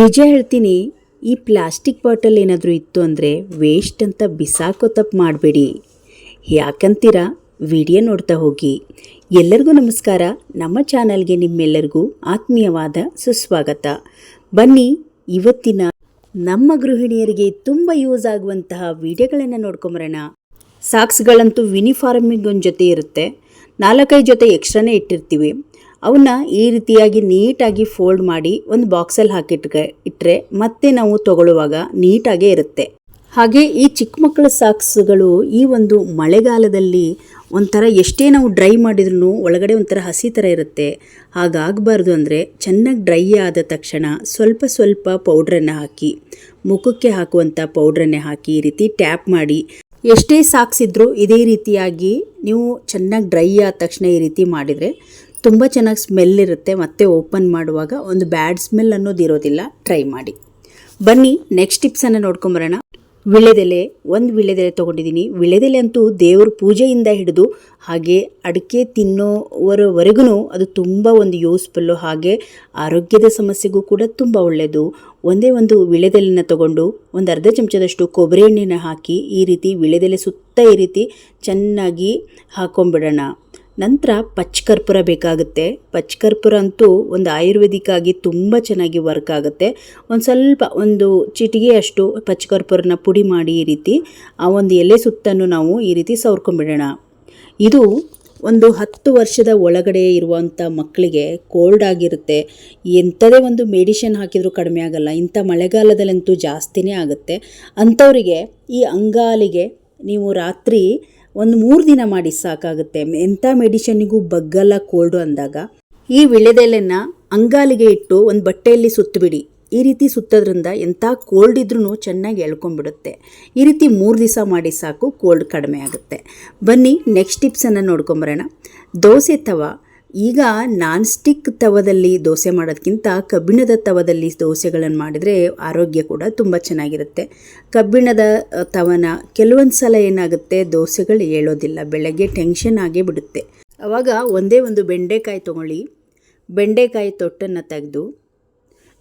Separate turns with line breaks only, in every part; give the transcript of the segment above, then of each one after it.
ನಿಜ ಹೇಳ್ತೀನಿ, ಈ ಪ್ಲಾಸ್ಟಿಕ್ ಬಾಟಲ್ ಏನಾದರೂ ಇತ್ತು ಅಂದರೆ ವೇಸ್ಟ್ ಅಂತ ಬಿಸಾಕೋ ತಪ್ಪು ಮಾಡಬೇಡಿ. ಯಾಕಂತೀರಾ? ವಿಡಿಯೋ ನೋಡ್ತಾ ಹೋಗಿ. ಎಲ್ಲರಿಗೂ ನಮಸ್ಕಾರ. ನಮ್ಮ ಚಾನಲ್ಗೆ ನಿಮ್ಮೆಲ್ಲರಿಗೂ ಆತ್ಮೀಯವಾದ ಸುಸ್ವಾಗತ. ಬನ್ನಿ, ಇವತ್ತಿನ ನಮ್ಮ ಗೃಹಿಣಿಯರಿಗೆ ತುಂಬ ಯೂಸ್ ಆಗುವಂತಹ ವಿಡಿಯೋಗಳನ್ನು ನೋಡ್ಕೊಂಬರೋಣ. ಸಾಕ್ಸ್ಗಳಂತೂ ವಿನಿಫಾರ್ಮಿಂಗ್ ಒಂದು ಜೊತೆ ಇರುತ್ತೆ. ನಾಲ್ಕೈದು ಜೊತೆ ಎಕ್ಸ್ಟ್ರಾನೇ ಇಟ್ಟಿರ್ತೀವಿ. ಅವನ್ನ ಈ ರೀತಿಯಾಗಿ ನೀಟಾಗಿ ಫೋಲ್ಡ್ ಮಾಡಿ ಒಂದು ಬಾಕ್ಸಲ್ಲಿ ಹಾಕಿಟ್ ಇಟ್ಟರೆ ಮತ್ತೆ ನಾವು ತಗೊಳ್ಳುವಾಗ ನೀಟಾಗೇ ಇರುತ್ತೆ. ಹಾಗೆ ಈ ಚಿಕ್ಕ ಮಕ್ಕಳ ಸಾಕ್ಸ್ಗಳು ಈ ಒಂದು ಮಳೆಗಾಲದಲ್ಲಿ ಒಂಥರ ಎಷ್ಟೇ ನಾವು ಡ್ರೈ ಮಾಡಿದ್ರೂ ಒಳಗಡೆ ಒಂಥರ ಹಸಿ ಥರ ಇರುತ್ತೆ. ಹಾಗಾಗಬಾರ್ದು ಅಂದರೆ ಚೆನ್ನಾಗಿ ಡ್ರೈ ಆದ ತಕ್ಷಣ ಸ್ವಲ್ಪ ಸ್ವಲ್ಪ ಪೌಡ್ರನ್ನು ಹಾಕಿ, ಮುಖಕ್ಕೆ ಹಾಕುವಂಥ ಪೌಡ್ರನ್ನೇ ಹಾಕಿ ಈ ರೀತಿ ಟ್ಯಾಪ್ ಮಾಡಿ, ಎಷ್ಟೇ ಸಾಕ್ಸ್ ಇದ್ರೂ ಇದೇ ರೀತಿಯಾಗಿ ನೀವು ಚೆನ್ನಾಗಿ ಡ್ರೈ ಆದ ತಕ್ಷಣ ಈ ರೀತಿ ಮಾಡಿದರೆ ತುಂಬ ಚೆನ್ನಾಗಿ ಸ್ಮೆಲ್ ಇರುತ್ತೆ ಮತ್ತೆ ಓಪನ್ ಮಾಡುವಾಗ ಒಂದು ಬ್ಯಾಡ್ ಸ್ಮೆಲ್ ಅನ್ನೋದು ಇರೋದಿಲ್ಲ. ಟ್ರೈ ಮಾಡಿ. ಬನ್ನಿ ನೆಕ್ಸ್ಟ್ ಟಿಪ್ಸನ್ನು ನೋಡ್ಕೊಂಬರೋಣ ವಿಳೆದೆಲೆ, ಒಂದು ವಿಳೆದೆಲೆ ತೊಗೊಂಡಿದ್ದೀನಿ ವಿಳೆದೆಲೆ ಅಂತೂ ದೇವ್ರ ಪೂಜೆಯಿಂದ ಹಿಡಿದು ಹಾಗೆ ಅಡಿಕೆ ತಿನ್ನೋವರವರೆಗೂ ಅದು ತುಂಬ ಒಂದು ಯೂಸ್ಫುಲ್ಲು ಹಾಗೆ ಆರೋಗ್ಯದ ಸಮಸ್ಯೆಗೂ ಕೂಡ ತುಂಬ ಒಳ್ಳೆಯದು ಒಂದೇ ಒಂದು ವಿಳೆದೆಲೆನ ತಗೊಂಡು ಒಂದು ಅರ್ಧ ಚಮಚದಷ್ಟು ಕೊಬ್ಬರಿ ಎಣ್ಣೆನ ಹಾಕಿ ಈ ರೀತಿ ವಿಳೆದೆಲೆ ಸುತ್ತ ಈ ರೀತಿ ಚೆನ್ನಾಗಿ ಹಾಕೊಂಡ್ಬಿಡೋಣ. ನಂತರ ಪಚ್ಚಕರ್ಪೂರ ಬೇಕಾಗುತ್ತೆ. ಪಚ್ಚಕರ್ಪೂರ ಅಂತೂ ಒಂದು ಆಯುರ್ವೇದಿಕ್ ಆಗಿ ತುಂಬ ಚೆನ್ನಾಗಿ ವರ್ಕ್ ಆಗುತ್ತೆ. ಒಂದು ಸ್ವಲ್ಪ ಒಂದು ಚಿಟಿಗೆಯಷ್ಟು ಪಚ್ಚಕರ್ಪೂರನ ಪುಡಿ ಮಾಡಿ ಈ ರೀತಿ, ಆ ಒಂದು ಎಲೆ ಸುತ್ತನ್ನು ನಾವು ಈ ರೀತಿ ಸವರ್ಕೊಂಡ್ಬಿಡೋಣ. ಇದು ಒಂದು ಹತ್ತು ವರ್ಷದ ಒಳಗಡೆ ಇರುವಂಥ ಮಕ್ಕಳಿಗೆ ಕೋಲ್ಡ್ ಆಗಿರುತ್ತೆ. ಎಂಥದೇ ಒಂದು ಮೆಡಿಷನ್ ಹಾಕಿದರೂ ಕಡಿಮೆ ಆಗಲ್ಲ. ಇಂಥ ಮಳೆಗಾಲದಲ್ಲಂತೂ ಜಾಸ್ತಿನೇ ಆಗುತ್ತೆ. ಅಂಥವರಿಗೆ ಈ ಅಂಗಾಲಿಗೆ ನೀವು ರಾತ್ರಿ ಒಂದು ಮೂರು ದಿನ ಮಾಡಿ ಸಾಕಾಗುತ್ತೆ. ಎಂಥ ಮೆಡಿಷನ್ನಿಗೂ ಬಗ್ಗಲ್ಲ, ಕೋಲ್ಡು ಅಂದಾಗ. ಈ ವಿಳೆದೆಲೆನ ಅಂಗಾಲಿಗೆ ಇಟ್ಟು ಒಂದು ಬಟ್ಟೆಯಲ್ಲಿ ಸುತ್ತಬಿಡಿ ಈ ರೀತಿ ಸುತ್ತೋದ್ರಿಂದ ಎಂಥ ಕೋಲ್ಡ್ ಇದ್ರೂ ಚೆನ್ನಾಗಿ ಎಳ್ಕೊಂಬಿಡುತ್ತೆ ಈ ರೀತಿ ಮೂರು ದಿವಸ ಮಾಡಿ ಸಾಕು, ಕೋಲ್ಡ್ ಕಡಿಮೆ ಆಗುತ್ತೆ. ಬನ್ನಿ, ನೆಕ್ಸ್ಟ್ ಟಿಪ್ಸನ್ನು ನೋಡ್ಕೊಂಬರೋಣ. ದೋಸೆ ತವ ಈಗ ನಾನ್ ಸ್ಟಿಕ್ ತವದಲ್ಲಿ ದೋಸೆ ಮಾಡೋದಕ್ಕಿಂತ ಕಬ್ಬಿಣದ ತವದಲ್ಲಿ ದೋಸೆಗಳನ್ನು ಮಾಡಿದರೆ ಆರೋಗ್ಯ ಕೂಡ ತುಂಬ ಚೆನ್ನಾಗಿರುತ್ತೆ. ಕಬ್ಬಿಣದ ತವನ ಕೆಲವೊಂದು ಸಲ ಏನಾಗುತ್ತೆ ದೋಸೆಗಳು ಏಳೋದಿಲ್ಲ, ಬೆಳಗ್ಗೆ ಟೆನ್ಷನ್ ಆಗೇ ಬಿಡುತ್ತೆ. ಆವಾಗ ಒಂದೇ ಒಂದು ಬೆಂಡೆಕಾಯಿ ತೊಗೊಳ್ಳಿ. ಬೆಂಡೆಕಾಯಿ ತೊಟ್ಟನ್ನು ತೆಗೆದು,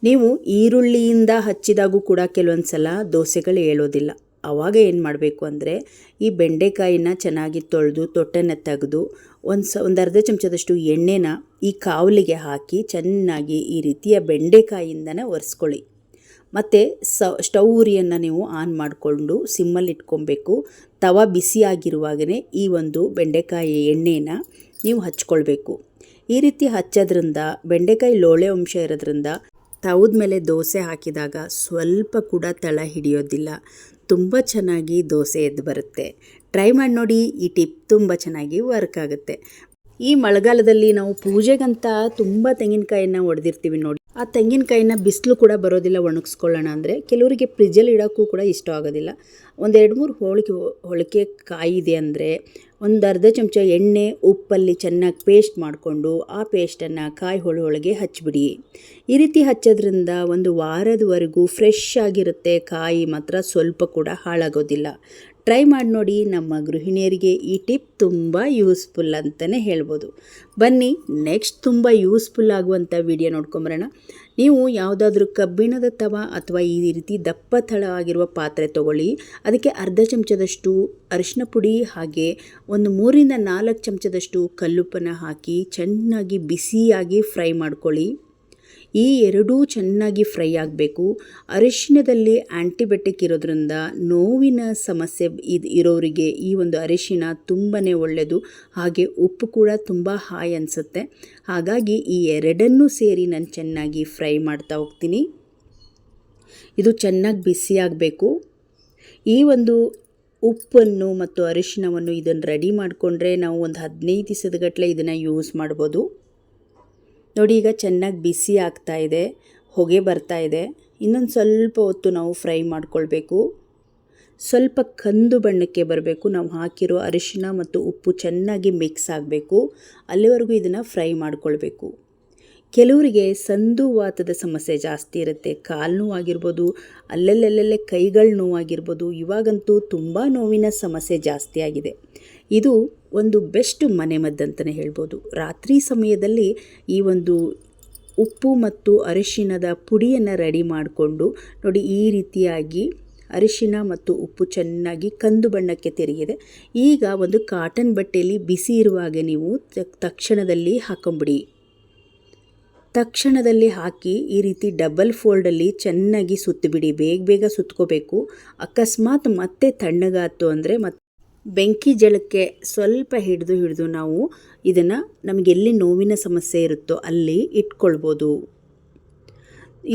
ನೀವು ಈರುಳ್ಳಿಯಿಂದ ಹಚ್ಚಿದಾಗೂ ಕೂಡ ಕೆಲವೊಂದು ಸಲ ದೋಸೆಗಳು ಏಳೋದಿಲ್ಲ. ಆವಾಗ ಏನು ಮಾಡಬೇಕು ಅಂದರೆ, ಈ ಬೆಂಡೆಕಾಯಿನ ಚೆನ್ನಾಗಿ ತೊಳೆದು, ತೊಟ್ಟೆನ ತೆಗೆದು, ಒಂದು ಸ, ಒಂದು ಅರ್ಧ ಚಮಚದಷ್ಟು ಎಣ್ಣೆನ ಈ ಕಾವಲಿಗೆ ಹಾಕಿ ಚೆನ್ನಾಗಿ ಈ ರೀತಿಯ ಬೆಂಡೆಕಾಯಿಂದನೇ ಒರೆಸ್ಕೊಳ್ಳಿ. ಮತ್ತು ಸ, ಸ್ಟವ್ ಉರಿಯನ್ನು ನೀವು ಆನ್ ಮಾಡಿಕೊಂಡು ಸಿಮ್ಮಲ್ಲಿ ಇಟ್ಕೊಬೇಕು. ತವ ಬಿಸಿಯಾಗಿರುವಾಗಲೇ ಈ ಒಂದು ಬೆಂಡೆಕಾಯಿ ಎಣ್ಣೆನ ನೀವು ಹಚ್ಕೊಳ್ಬೇಕು. ಈ ರೀತಿ ಹಚ್ಚೋದ್ರಿಂದ, ಬೆಂಡೆಕಾಯಿ ಲೋಳೆ ಅಂಶ ಇರೋದ್ರಿಂದ ತವದ ಮೇಲೆ ದೋಸೆ ಹಾಕಿದಾಗ ಸ್ವಲ್ಪ ಕೂಡ ತಳ ಹಿಡಿಯೋದಿಲ್ಲ. ತುಂಬ ಚೆನ್ನಾಗಿ ದೋಸೆ ಎದ್ದು ಬರುತ್ತೆ. ಟ್ರೈ ಮಾಡಿ ನೋಡಿ, ಈ ಟಿಪ್ ತುಂಬ ಚೆನ್ನಾಗಿ ವರ್ಕ್ ಆಗುತ್ತೆ. ಈ ಮಳೆಗಾಲದಲ್ಲಿ ನಾವು ಪೂಜೆಗಂತ ತುಂಬ ತೆಂಗಿನಕಾಯಿಯನ್ನು ಒಡೆದಿರ್ತೀವಿ ನೋಡಿ. ಆ ತೆಂಗಿನಕಾಯಿನ ಬಿಸಿಲು ಕೂಡ ಬರೋದಿಲ್ಲ ಒಣಗಿಸ್ಕೊಳ್ಳೋಣ ಅಂದರೆ. ಕೆಲವರಿಗೆ ಫ್ರಿಜ್ಜಲ್ಲಿ ಇಡೋಕ್ಕೂ ಕೂಡ ಇಷ್ಟ ಆಗೋದಿಲ್ಲ. ಒಂದು ಎರಡು ಮೂರು ಹೋಳಿಗೆ ಹೋಳಿಗೆ ಕಾಯಿ ಇದೆ ಅಂದರೆ ಒಂದು ಅರ್ಧ ಚಮಚ ಎಣ್ಣೆ, ಉಪ್ಪಲ್ಲಿ ಚೆನ್ನಾಗಿ ಪೇಸ್ಟ್ ಮಾಡಿಕೊಂಡು ಆ ಪೇಸ್ಟನ್ನು ಕಾಯಿ ಹೋಳು ಒಳಗೆ ಹಚ್ಚಿಬಿಡಿ ಈ ರೀತಿ ಹಚ್ಚೋದ್ರಿಂದ ಒಂದು ವಾರದವರೆಗೂ ಫ್ರೆಶ್ ಆಗಿರುತ್ತೆ. ಕಾಯಿ ಮಾತ್ರ ಸ್ವಲ್ಪ ಕೂಡ ಹಾಳಾಗೋದಿಲ್ಲ. ಟ್ರೈ ಮಾಡಿ ನೋಡಿ ನಮ್ಮ ಗೃಹಿಣಿಯರಿಗೆ ಈ ಟಿಪ್ ತುಂಬ ಯೂಸ್ಫುಲ್ ಅಂತಲೇ ಹೇಳ್ಬೋದು. ಬನ್ನಿ ನೆಕ್ಸ್ಟ್ ತುಂಬ ಯೂಸ್ಫುಲ್ ಆಗುವಂಥ ವಿಡಿಯೋ ನೋಡ್ಕೊಂಬರೋಣ. ನೀವು ಯಾವುದಾದ್ರೂ ಕಬ್ಬಿಣದ ತವ ಅಥವಾ ಈ ರೀತಿ ದಪ್ಪ ತಳ ಆಗಿರುವ ಪಾತ್ರೆ ತಗೊಳ್ಳಿ. ಅದಕ್ಕೆ ಅರ್ಧ ಚಮಚದಷ್ಟು ಅರಿಶಿನ ಪುಡಿ ಹಾಗೆ ಒಂದು ಮೂರಿಂದ ನಾಲ್ಕು ಚಮಚದಷ್ಟು ಕಲ್ಲುಪ್ಪನ್ನು ಹಾಕಿ ಚೆನ್ನಾಗಿ ಬಿಸಿಯಾಗಿ ಫ್ರೈ ಮಾಡ್ಕೊಳ್ಳಿ. ಈ ಎರಡೂ ಚೆನ್ನಾಗಿ ಫ್ರೈ ಆಗಬೇಕು. ಅರಿಶಿಣದಲ್ಲಿ ಆ್ಯಂಟಿಬಯೋಟಿಕ್ ಇರೋದ್ರಿಂದ ನೋವಿನ ಸಮಸ್ಯೆ ಇದು ಇರೋರಿಗೆ ಈ ಒಂದು ಅರಿಶಿನ ತುಂಬಾ ಒಳ್ಳೆಯದು ಹಾಗೆ ಉಪ್ಪು ಕೂಡ ತುಂಬ ಹಾಯ್ ಅನಿಸುತ್ತೆ. ಹಾಗಾಗಿ ಈ ಎರಡನ್ನೂ ಸೇರಿ ನಾನು ಚೆನ್ನಾಗಿ ಫ್ರೈ ಮಾಡ್ತಾ ಹೋಗ್ತೀನಿ. ಇದು ಚೆನ್ನಾಗಿ ಬಿಸಿಯಾಗಬೇಕು ಈ ಒಂದು ಉಪ್ಪನ್ನು ಮತ್ತು ಅರಿಶಿನವನ್ನು ಇದನ್ನು ರೆಡಿ ಮಾಡಿಕೊಂಡ್ರೆ ನಾವು ಒಂದು ಹದಿನೈದು ದಿವಸದ ಗಟ್ಟಲೆ ಇದನ್ನು ಯೂಸ್ ಮಾಡ್ಬೋದು. ನೋಡಿ ಈಗ ಚೆನ್ನಾಗಿ ಬಿಸಿ ಆಗ್ತಾ ಇದೆ, ಹೊಗೆ ಬರ್ತಾ ಇದೆ. ಇನ್ನೊಂದು ಸ್ವಲ್ಪ ಹೊತ್ತು ನಾವು ಫ್ರೈ ಮಾಡ್ಕೊಳ್ಬೇಕು. ಸ್ವಲ್ಪ ಕಂದು ಬಣ್ಣಕ್ಕೆ ಬರಬೇಕು. ನಾವು ಹಾಕಿರೋ ಅರಿಶಿನ ಮತ್ತು ಉಪ್ಪು ಚೆನ್ನಾಗಿ ಮಿಕ್ಸ್ ಆಗಬೇಕು. ಅಲ್ಲಿವರೆಗೂ ಇದನ್ನು ಫ್ರೈ ಮಾಡ್ಕೊಳ್ಬೇಕು. ಕೆಲವರಿಗೆ ಸಂದುವಾತದ ಸಮಸ್ಯೆ ಜಾಸ್ತಿ ಇರುತ್ತೆ. ಕಾಲು ನೋವಾಗಿರ್ಬೋದು ಅಲ್ಲಲ್ಲಲ್ಲೇ ಕೈಗಳ ನೋವಾಗಿರ್ಬೋದು ಇವಾಗಂತೂ ತುಂಬ ನೋವಿನ ಸಮಸ್ಯೆ ಜಾಸ್ತಿ ಆಗಿದೆ. ಇದು ಒಂದು ಬೆಸ್ಟ್ ಮನೆಮದ್ದು ಅಂತಲೇ ಹೇಳ್ಬೋದು. ರಾತ್ರಿ ಸಮಯದಲ್ಲಿ ಈ ಒಂದು ಉಪ್ಪು ಮತ್ತು ಅರಿಶಿಣದ ಪುಡಿಯನ್ನು ರೆಡಿ ಮಾಡಿಕೊಂಡು ನೋಡಿ ಈ ರೀತಿಯಾಗಿ ಅರಿಶಿಣ ಮತ್ತು ಉಪ್ಪು ಚೆನ್ನಾಗಿ ಕಂದು ಬಣ್ಣಕ್ಕೆ ತಿರುಗಿದೆ ಈಗ ಒಂದು ಕಾಟನ್ ಬಟ್ಟೆಯಲ್ಲಿ ಬಿಸಿ ಇರುವಾಗ ನೀವು ತಕ್ಷಣದಲ್ಲಿ ಹಾಕೊಂಬಿಡಿ. ತಕ್ಷಣದಲ್ಲಿ ಹಾಕಿ ಈ ರೀತಿ ಡಬಲ್ ಫೋಲ್ಡಲ್ಲಿ ಚೆನ್ನಾಗಿ ಸುತ್ತಿಬಿಡಿ ಬೇಗ ಬೇಗ ಸುತ್ಕೋಬೇಕು. ಅಕಸ್ಮಾತ್ ಮತ್ತೆ ತಣ್ಣಗಾತು ಅಂದರೆ ಮತ್ತೆ ಬೆಂಕಿ ಜಳಕ್ಕೆ ಸ್ವಲ್ಪ ಹಿಡಿದು ಹಿಡಿದು ನಾವು ಇದನ್ನು ನಮಗೆಲ್ಲಿ ನೋವಿನ ಸಮಸ್ಯೆ ಇರುತ್ತೋ ಅಲ್ಲಿ ಇಟ್ಕೊಳ್ಬೋದು.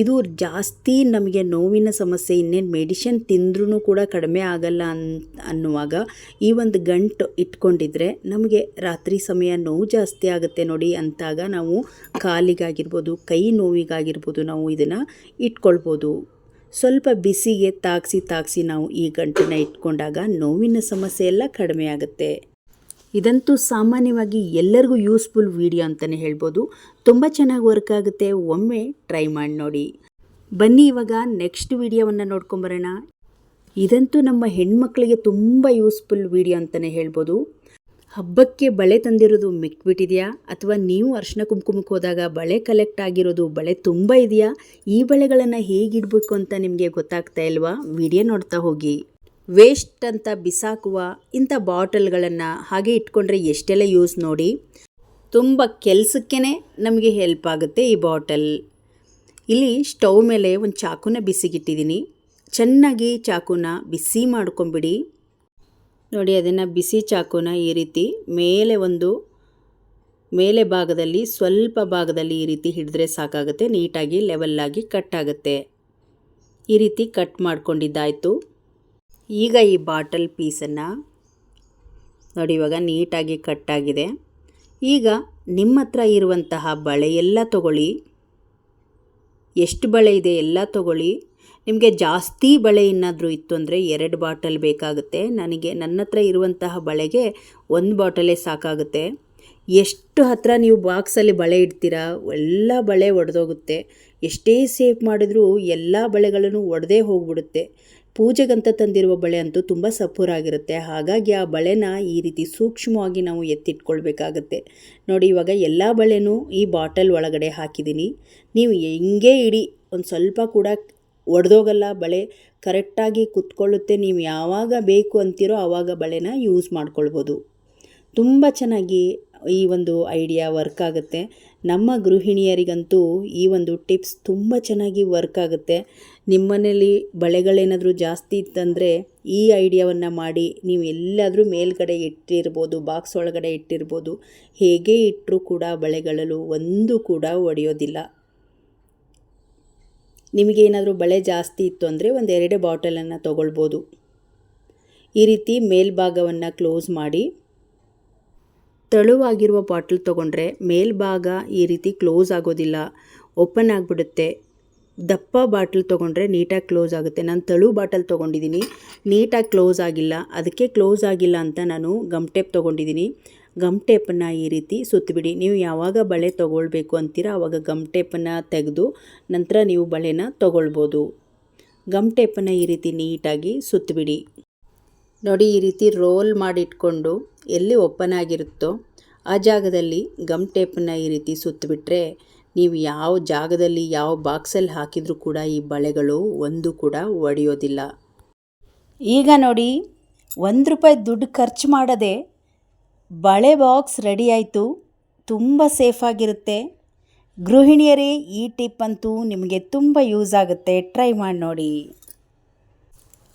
ಇದು ಜಾಸ್ತಿ ನಮಗೆ ನೋವಿನ ಸಮಸ್ಯೆ, ಇನ್ನೇನು ಮೆಡಿಷನ್ ತಿಂದ್ರೂ ಕೂಡ ಕಡಿಮೆ ಆಗಲ್ಲ ಅಂತ ಅನ್ನುವಾಗ ಈ ಒಂದು ಗಂಟು ಇಟ್ಕೊಂಡಿದ್ರೆ ನಮಗೆ ರಾತ್ರಿ ಸಮಯ ನೋವು ಜಾಸ್ತಿ ಆಗುತ್ತೆ ನೋಡಿ ಅಂತಾಗ ನಾವು ಕಾಲಿಗಾಗಿರ್ಬೋದು, ಕೈ ನೋವಿಗಾಗಿರ್ಬೋದು ನಾವು ಇದನ್ನು ಇಟ್ಕೊಳ್ಬೋದು. ಸ್ವಲ್ಪ ಬಿಸಿಗೆ ತಾಗಿಸಿ ತಾಗಿಸಿ ನಾವು ಈ ಗಂಟನ್ನು ಇಟ್ಕೊಂಡಾಗ ನೋವಿನ ಸಮಸ್ಯೆ ಎಲ್ಲ ಕಡಿಮೆ ಆಗುತ್ತೆ. ಇದಂತೂ ಸಾಮಾನ್ಯವಾಗಿ ಎಲ್ಲರಿಗೂ ಯೂಸ್ಫುಲ್ ವಿಡಿಯೋ ಅಂತಲೇ ಹೇಳ್ಬೋದು. ತುಂಬ ಚೆನ್ನಾಗಿ ವರ್ಕ್ ಆಗುತ್ತೆ. ಒಮ್ಮೆ ಟ್ರೈ ಮಾಡಿ ನೋಡಿ. ಬನ್ನಿ ಇವಾಗ ನೆಕ್ಸ್ಟ್ ವಿಡಿಯೋವನ್ನು ನೋಡ್ಕೊಂಬರೋಣ. ಇದಂತೂ ನಮ್ಮ ಹೆಣ್ಮಕ್ಳಿಗೆ ತುಂಬ ಯೂಸ್ಫುಲ್ ವಿಡಿಯೋ ಅಂತಲೇ ಹೇಳ್ಬೋದು. ಹಬ್ಬಕ್ಕೆ ಬಳೆ ತಂದಿರೋದು ಮಿಕ್ಬಿಟ್ಟಿದೆಯಾ? ಅಥವಾ ನೀವು ಅರ್ಶಿನ ಕುಂಕುಮಕ್ಕೆ ಹೋದಾಗ ಬಳೆ ಕಲೆಕ್ಟ್ ಆಗಿರೋದು ಬಳೆ ತುಂಬ ಇದೆಯಾ? ಈ ಬಳೆಗಳನ್ನು ಹೇಗಿಡಬೇಕು ಅಂತ ನಿಮಗೆ ಗೊತ್ತಾಗ್ತಾ ಇಲ್ವಾ? ವಿಡಿಯೋ ನೋಡ್ತಾ ಹೋಗಿ. ವೇಸ್ಟ್ ಅಂತ ಬಿಸಾಕುವ ಇಂಥ ಬಾಟಲ್ಗಳನ್ನು ಹಾಗೆ ಇಟ್ಕೊಂಡ್ರೆ ಎಷ್ಟೆಲ್ಲ ಯೂಸ್ ನೋಡಿ. ತುಂಬ ಕೆಲಸಕ್ಕೇ ನಮಗೆ ಹೆಲ್ಪ್ ಆಗುತ್ತೆ ಈ ಬಾಟಲ್. ಇಲ್ಲಿ ಸ್ಟವ್ ಮೇಲೆ ಒಂದು ಚಾಕುನ ಬಿಸಿಗಿಟ್ಟಿದ್ದೀನಿ. ಚೆನ್ನಾಗಿ ಚಾಕುನ ಬಿಸಿ ಮಾಡ್ಕೊಂಬಿಡಿ. ನೋಡಿ ಅದನ್ನು ಬಿಸಿ ಚಾಕುನ ಈ ರೀತಿ ಮೇಲೆ ಒಂದು ಮೇಲೆ ಭಾಗದಲ್ಲಿ ಸ್ವಲ್ಪ ಭಾಗದಲ್ಲಿ ಈ ರೀತಿ ಹಿಡಿದ್ರೆ ಸಾಕಾಗುತ್ತೆ, ನೀಟಾಗಿ ಲೆವೆಲ್ಲಾಗಿ ಕಟ್ ಆಗುತ್ತೆ. ಈ ರೀತಿ ಕಟ್ ಮಾಡ್ಕೊಂಡಿದ್ದಾಯಿತು. ಈಗ ಈ ಬಾಟಲ್ ಪೀಸನ್ನು ನೋಡಿ ಇವಾಗ ನೀಟಾಗಿ ಕಟ್ಟಾಗಿದೆ ಈಗ ನಿಮ್ಮ ಹತ್ರ ಇರುವಂತಹ ಬಳೆ ಎಲ್ಲ ತಗೊಳ್ಳಿ. ಎಷ್ಟು ಬಳೆ ಇದೆ ಎಲ್ಲ ತಗೊಳ್ಳಿ. ನಿಮಗೆ ಜಾಸ್ತಿ ಬಳೆ ಏನಾದರೂ ಇತ್ತು ಅಂದರೆ ಎರಡು ಬಾಟಲ್ ಬೇಕಾಗುತ್ತೆ. ನನಗೆ ನನ್ನ ಹತ್ರ ಇರುವಂತಹ ಬಳೆಗೆ ಒಂದು ಬಾಟಲೇ ಸಾಕಾಗುತ್ತೆ. ಎಷ್ಟು ಹತ್ರ ನೀವು ಬಾಕ್ಸಲ್ಲಿ ಬಳೆ ಇಡ್ತೀರಾ, ಎಲ್ಲ ಬಳೆ ಒಡೆದೋಗುತ್ತೆ. ಎಷ್ಟೇ ಸೇಫ್ ಮಾಡಿದ್ರೂ ಎಲ್ಲ ಬಳೆಗಳನ್ನು ಒಡೆದೇ ಹೋಗ್ಬಿಡುತ್ತೆ. ಪೂಜೆಗಂತ ತಂದಿರುವ ಬಳೆ ಅಂತೂ ತುಂಬ ಸಪೂರಾಗಿರುತ್ತೆ. ಹಾಗಾಗಿ ಆ ಬಳೆನ ಈ ರೀತಿ ಸೂಕ್ಷ್ಮವಾಗಿ ನಾವು ಎತ್ತಿಟ್ಕೊಳ್ಬೇಕಾಗತ್ತೆ. ನೋಡಿ, ಇವಾಗ ಎಲ್ಲ ಬಳೆನೂ ಈ ಬಾಟಲ್ ಒಳಗಡೆ ಹಾಕಿದ್ದೀನಿ. ನೀವು ಹೆಂಗೆ ಇಡಿ, ಒಂದು ಸ್ವಲ್ಪ ಕೂಡ ಒಡೆದೋಗಲ್ಲ, ಬಳೆ ಕರೆಕ್ಟಾಗಿ ಕುತ್ಕೊಳ್ಳುತ್ತೆ, ನೀವು ಯಾವಾಗ ಬೇಕು ಅಂತೀರೋ ಆವಾಗ ಬಳೆನ ಯೂಸ್ ಮಾಡ್ಕೊಳ್ಬೋದು. ತುಂಬ ಚೆನ್ನಾಗಿ ಈ ಒಂದು ಐಡಿಯಾ ವರ್ಕ್ ಆಗುತ್ತೆ. ನಮ್ಮ ಗೃಹಿಣಿಯರಿಗಂತೂ ಈ ಒಂದು ಟಿಪ್ಸ್ ತುಂಬ ಚೆನ್ನಾಗಿ ವರ್ಕ್ ಆಗುತ್ತೆ. ನಿಮ್ಮನೇಲಿ ಬಳೆಗಳೇನಾದರೂ ಜಾಸ್ತಿ ಇತ್ತಂದರೆ ಈ ಐಡಿಯಾವನ್ನು ಮಾಡಿ, ನೀವು ಎಲ್ಲಾದರೂ ಮೇಲ್ಗಡೆ ಇಟ್ಟಿರ್ಬೋದು, ಬಾಕ್ಸ್ ಒಳಗಡೆ ಇಟ್ಟಿರ್ಬೋದು, ಹೇಗೆ ಇಟ್ಟರೂ ಕೂಡ ಬಳೆಗಳಲ್ಲೂ ಒಂದು ಕೂಡ ಒಡೆಯೋದಿಲ್ಲ. ನಿಮಗೆ ಏನಾದರೂ ಬಳೆ ಜಾಸ್ತಿ ಇತ್ತು ಅಂದರೆ ಒಂದೆರಡು ಬಾಟಲನ್ನು ತೊಗೊಳ್ಬೋದು. ಈ ರೀತಿ ಮೇಲ್ಭಾಗವನ್ನು ಕ್ಲೋಸ್ ಮಾಡಿ. ತೆಳುವಾಗಿರುವ ಬಾಟಲ್ ತೊಗೊಂಡ್ರೆ ಮೇಲ್ಭಾಗ ಈ ರೀತಿ ಕ್ಲೋಸ್ ಆಗೋದಿಲ್ಲ. ಓಪನ್ ಆಗಿಬಿಡುತ್ತೆ. ದಪ್ಪ ಬಾಟಲ್ ತೊಗೊಂಡ್ರೆ ನೀಟಾಗಿ ಕ್ಲೋಸ್ ಆಗುತ್ತೆ. ನಾನು ತಳು ಬಾಟಲ್ ತೊಗೊಂಡಿದ್ದೀನಿ. ನೀಟಾಗಿ ಕ್ಲೋಸ್ ಆಗಿಲ್ಲ. ಅದಕ್ಕೆ ಕ್ಲೋಸ್ ಆಗಿಲ್ಲ ಅಂತ ನಾನು ಗಮ್ ಟೇಪ್ ತೊಗೊಂಡಿದ್ದೀನಿ. ಗಮ್ ಟೇಪನ್ನು ಈ ರೀತಿ ಸುತ್ತಿಬಿಡಿ ನೀವು ಯಾವಾಗ ಬಳೆ ತೊಗೊಳ್ಬೇಕು ಅಂತೀರ ಆವಾಗ ಗಮ್ ಟೇಪನ್ನು ತೆಗೆದು ನಂತರ ನೀವು ಬಳೆನ ತೊಗೊಳ್ಬೋದು. ಗಮ್ ಟೇಪನ್ನು ಈ ರೀತಿ ನೀಟಾಗಿ ಸುತ್ತಿಬಿಡಿ ನೋಡಿ ಈ ರೀತಿ ರೋಲ್ ಮಾಡಿಟ್ಕೊಂಡು ಎಲ್ಲಿ ಓಪನ್ ಆಗಿರುತ್ತೋ ಆ ಜಾಗದಲ್ಲಿ ಗಮ್ ಟೇಪನ್ನು ಈ ರೀತಿ ಸುತ್ತಿಬಿಟ್ರೆ ನೀವು ಯಾವ ಜಾಗದಲ್ಲಿ ಯಾವ ಬಾಕ್ಸಲ್ಲಿ ಹಾಕಿದರೂ ಕೂಡ ಈ ಬಳೆಗಳು ಒಂದು ಕೂಡ ಒಡೆಯೋದಿಲ್ಲ. ಈಗ ನೋಡಿ, ಒಂದು ರೂಪಾಯಿ ದುಡ್ಡು ಖರ್ಚು ಮಾಡದೆ ಬಳೆ ಬಾಕ್ಸ್ ರೆಡಿ ಆಯಿತು. ತುಂಬ ಸೇಫಾಗಿರುತ್ತೆ ಗೃಹಿಣಿಯರೇ, ಈ ಟಿಪ್ ಅಂತೂ ನಿಮಗೆ ತುಂಬ ಯೂಸ್ ಆಗುತ್ತೆ. ಟ್ರೈ ಮಾಡಿ ನೋಡಿ.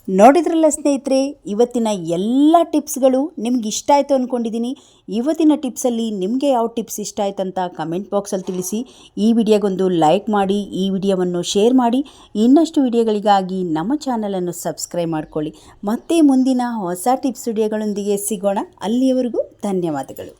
ನೋಡಿದ್ರಲ್ಲ ಸ್ನೇಹಿತರೆ, ಇವತ್ತಿನ ಎಲ್ಲ ಟಿಪ್ಸ್ಗಳು ನಿಮ್ಗೆ ಇಷ್ಟ ಆಯಿತು ಅಂದ್ಕೊಂಡಿದ್ದೀನಿ ಇವತ್ತಿನ ಟಿಪ್ಸಲ್ಲಿ ನಿಮಗೆ ಯಾವ ಟಿಪ್ಸ್ ಇಷ್ಟ ಆಯ್ತು ಅಂತ ಕಮೆಂಟ್ ಬಾಕ್ಸಲ್ಲಿ ತಿಳಿಸಿ. ಈ ವಿಡಿಯೋಗೊಂದು ಲೈಕ್ ಮಾಡಿ, ಈ ವಿಡಿಯೋವನ್ನು ಶೇರ್ ಮಾಡಿ. ಇನ್ನಷ್ಟು ವಿಡಿಯೋಗಳಿಗಾಗಿ ನಮ್ಮ ಚಾನಲನ್ನು ಸಬ್ಸ್ಕ್ರೈಬ್ ಮಾಡ್ಕೊಳ್ಳಿ. ಮತ್ತೆ ಮುಂದಿನ ಹೊಸ ಟಿಪ್ಸ್ ವಿಡಿಯೋಗಳೊಂದಿಗೆ ಸಿಗೋಣ. ಅಲ್ಲಿಯವರೆಗೂ ಧನ್ಯವಾದಗಳು.